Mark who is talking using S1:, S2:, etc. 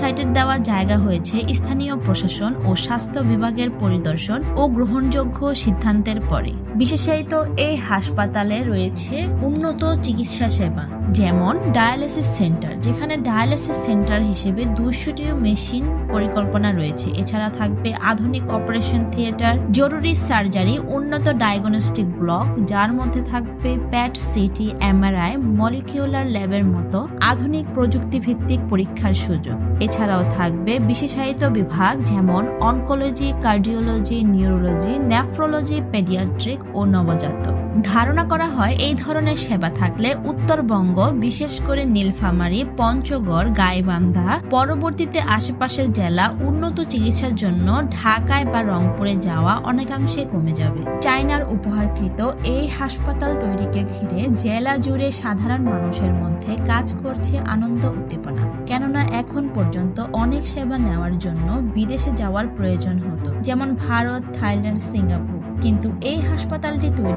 S1: ওয়েবসাইটের দেওয়া জায়গা হয়েছে স্থানীয় প্রশাসন ও স্বাস্থ্য বিভাগের পরিদর্শন ও গ্রহণযোগ্য সিদ্ধান্তের পরে। বিশেষায়িত এই হাসপাতালে রয়েছে উন্নত চিকিৎসা সেবা, যেমন ডায়ালিসিস সেন্টার, যেখানে ডায়ালিসিস সেন্টার হিসেবে দুশোটি মেশিন পরিকল্পনা রয়েছে। এছাড়া থাকবে আধুনিক অপারেশন থিয়েটার, জরুরি সার্জারি, উন্নত ডায়াগনস্টিক ব্লক, যার মধ্যে থাকবে প্যাট, সিটি, এমআরআই, মলিকিউলার ল্যাবের মতো আধুনিক প্রযুক্তিভিত্তিক পরীক্ষার সুযোগ। এছাড়াও থাকবে বিশেষায়িত বিভাগ যেমন oncology cardiology neurology nephrology paediatric ও নবজাতক। ধারণা করা হয় এই ধরনের সেবা থাকলে উত্তরবঙ্গ, বিশেষ করে নীলফামারী, পঞ্চগড়, গাইবান্ধা, পরবর্তীতে আশেপাশের জেলা উন্নত চিকিৎসার জন্য ঢাকায় বা রংপুরে যাওয়া অনেকাংশে কমে যাবে। চায়নার উপহারকৃত এই হাসপাতাল তৈরিকে ঘিরে জেলা জুড়ে সাধারণ মানুষের মধ্যে কাজ করছে আনন্দ উদ্দীপনা। কেননা এখন পর্যন্ত অনেক সেবা নেওয়ার জন্য বিদেশে যাওয়ার প্রয়োজন হতো, যেমন ভারত, থাইল্যান্ড, সিঙ্গাপুর। কিন্তু এই হাসপাতালটি তৈরি